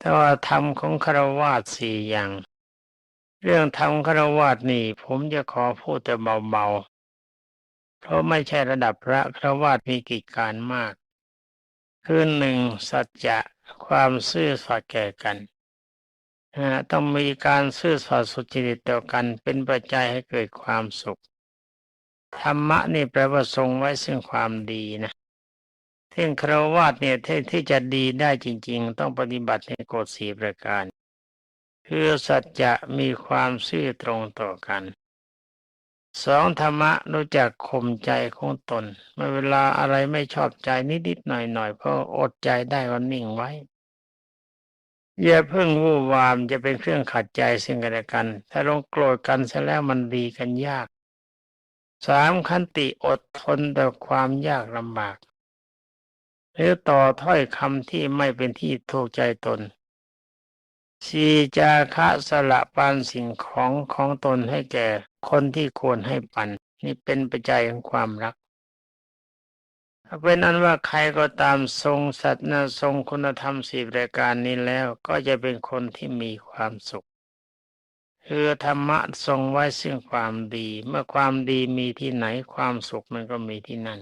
แต่ว่าธรรมของคารวาสสี่อย่าง เรื่องธรรมคารวาสนี่ผมจะขอพูดแต่เบาๆ เพราะไม่ใช่ระดับพระคารวาสมีกิจการมาก คือหนึ่งสัจจะความซื่อสัตย์แก่กันต้องมีการซื่อสัตย์สุจริตต่อกันเป็นปัจจัยให้เกิดความสุข ธรรมะนี่แปลว่าทรงไว้ซึ่งความดีนะ ซึ่งคารวาสเนี่ยที่ที่จะดีได้จริง ๆ ต้องปฏิบัติในกฎสี่ประการคือสัจจะมีความซื่อตรงต่อกันสองธรรมะรู้จักข่มใจของตนเมื่อเวลาอะไรไม่ชอบใจนิดๆหน่อยๆเพราะอดใจได้ก็นิ่งไว้ อย่าเพิ่งวู่วามจะเป็นเครื่องขัดใจซึ่งกันและกัน ถ้าลงโกรธกันเสียแล้วมันดีกันยากสามขันติอดทนต่อความยากลำบาก หรือต่อถ้อยคำที่ไม่เป็นที่ถูกใจตนสีจาคะสละปันสิ่งของของตนให้แก่คนที่ควรให้ปัน นี่เป็นปัจจัยของความรักถ้าเป็นอันว่าใครก็ตามทรงสัตย์นะทรงคุณธรรมสี่ประการนี้แล้วก็จะเป็นคนที่มีความสุข คือธรรมะทรงไว้ซึ่งความดี เมื่อความดีมีที่ไหนความสุขมันก็มีที่นั่น